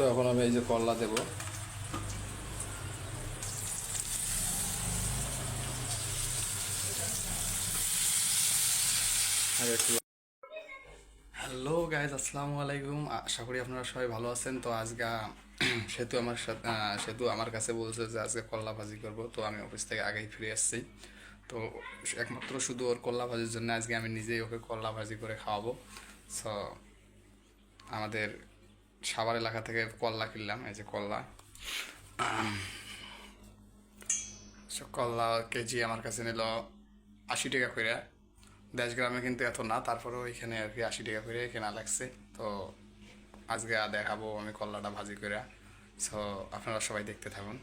তো এখন আমি এই যে করলা দেবো। হ্যালো গাইজ আসসালামু আলাইকুম। আশা করি আপনারা সবাই ভালো আছেন। তো আজকে সেতু আমার সাথে সেতু আমার কাছে বলছে যে আজকে করলা ভাজি করব। তো আমি অফিস থেকে আগেই ফিরে আসছি। তো একমাত্র শুধু ওর করলা ভাজির জন্য আজকে আমি নিজেই ওকে করলা ভাজি করে খাওয়াবো। সো আমাদের সাভার এলাকা থেকে কল্লা কিনলাম, এই যে কল্লা। কল্লা কেজি আমার কাছে নিল আশি টাকা করে দেশ গ্রামে কিন্তু এত না, তারপরেও ওইখানে আর কি আশি টাকা করে কেনা লাগছে। তো আজকে দেখাবো আমি কল্লাটা ভাজি করে সো আপনারা সবাই দেখতে থাকুন।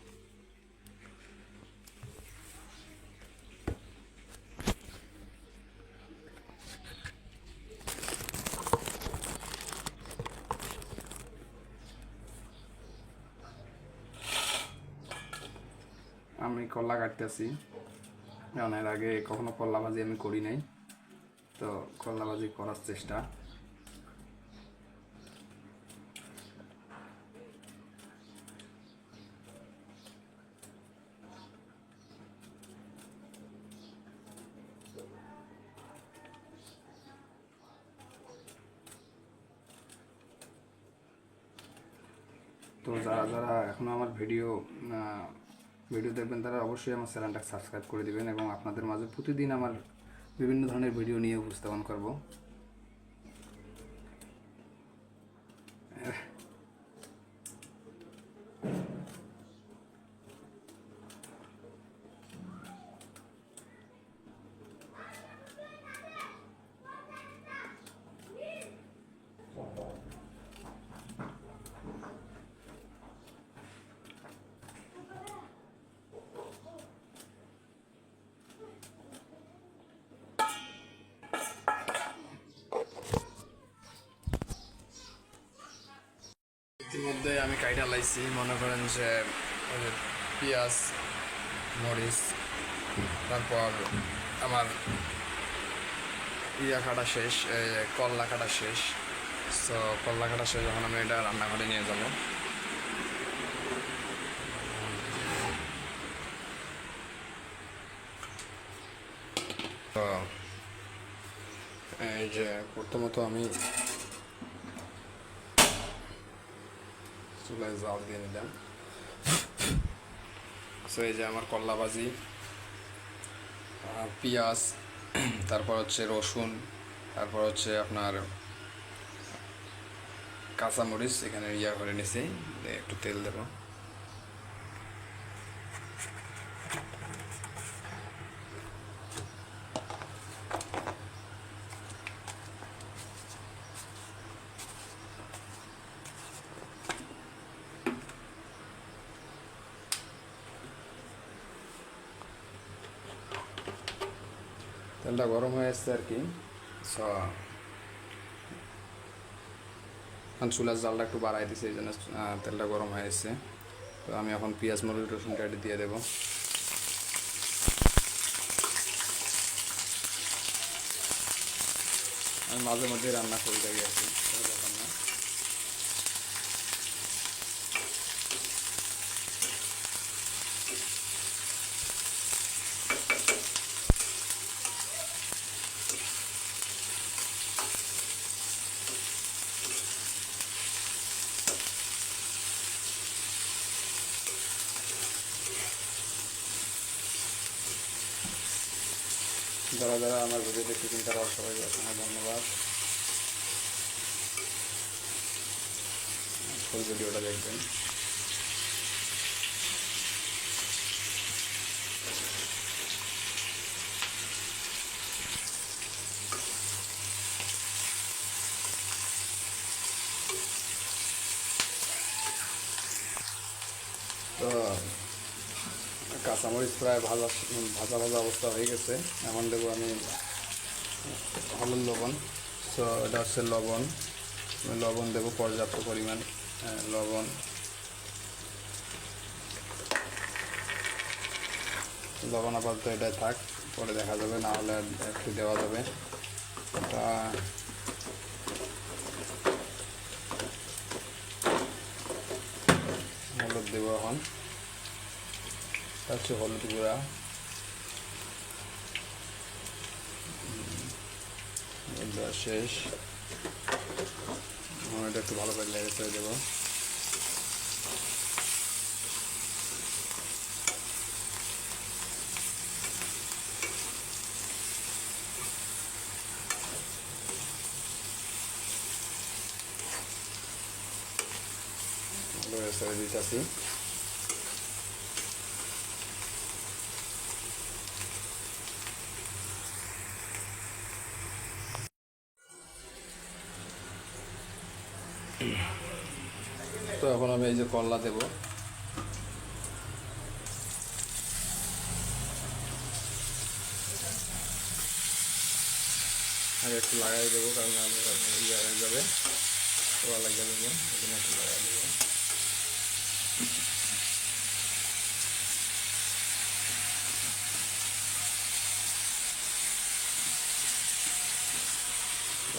আমি করলা কাটতেছি। কারণ এর আগে কখনো করলা ভাজি আমি করি নাই। তো করলা ভাজি করার চেষ্টা। তো যারা যারা এখনও আমার ভিডিও ভিডিও দেখবেন তারা অবশ্যই আমার চ্যানেলটা সাবস্ক্রাইব করে দেবেন এবং আপনাদের মাঝে প্রতিদিন আমার বিভিন্ন ধরনের ভিডিও নিয়ে উপস্থাপন করব। ইতিমধ্যে আমি কাইটা লাইছি, মনে করেন যে পেঁয়াজ, মরিচ, তারপর আমার ইয়া কাটা শেষ করলা কাটা শেষ। তো করলা কাটা শেষ যখন আমি এটা রান্নাঘরে নিয়ে যাব। এই যে, প্রথমত আমি চুলায় জাল দিয়ে নিলাম। সো এই যে আমার কল্লা ভাজি পেঁয়াজ, তারপর হচ্ছে রসুন, তারপর হচ্ছে আপনার কাঁচামরিচ এখানে ইয়া করে নিছি একটু তেল দেবো। তেলটা গরম হয়ে আসছে আর কি। সো চুলার জালটা একটু বাড়াই দিছে, এই জন্য তেলটা গরম হয়ে এসছে তো আমি এখন পেঁয়াজ মরিচ রসুন কাটি দিয়ে দেবো। আমি মাঝে মধ্যে রান্না করে থাকি আর কি যারা যারা আমার ভিডিও দেখেছেন তারা সবাইকে অসংখ্য ধন্যবাদ। ফুল ভিডিওটা দেখবেন তো কাঁচামরিচ প্রায় ভাজা ভাজা ভাজা অবস্থা হয়ে গেছে। এখন দেবো আমি হলুদ লবণ। তো এটা হচ্ছে লবণ। লবণ দেবো পর্যাপ্ত পরিমাণ হ্যাঁ, লবণ। লবণ আপাতত এটাই থাক পরে দেখা যাবে না হলে একটু দেওয়া যাবে। তা এখন। হচ্ছে হলুদ গুঁড়া। শেষ। এটা একটু ভালো করে লেগে ছেড়ে দেবো। করে দিতেছি। তো এখন আমি এই যে করলা দেবো। আগে একটু লাগাই দেবো, কারণ ইয়ে হয়ে যাবে। পোড়া লাগে যাবে এখানে একটু লাগাই দেবো।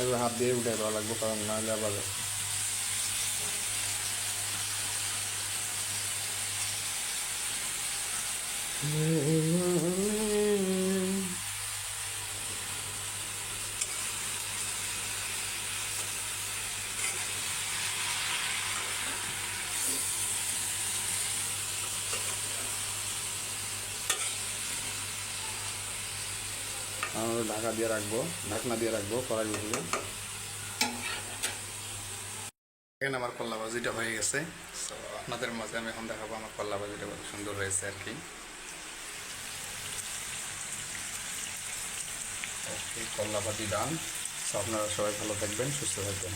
এবার হাত দিয়ে উঠে দেওয়া লাগবে, কারণ নাহলে আবার ঢাকা দিয়ে রাখব, ঢাকনা দিয়ে রাখব, কড়াই উঠবে। এখানে আমার কল্লা ভাজিটা হয়ে গেছে। আপনাদের মাঝে আমি এখন দেখাবো আমার কল্লা ভাজিটা সুন্দর হয়েছে আর কি। ওকে কল্লাপাতি ডান আপনারা সবাই ভালো থাকবেন সুস্থ থাকবেন।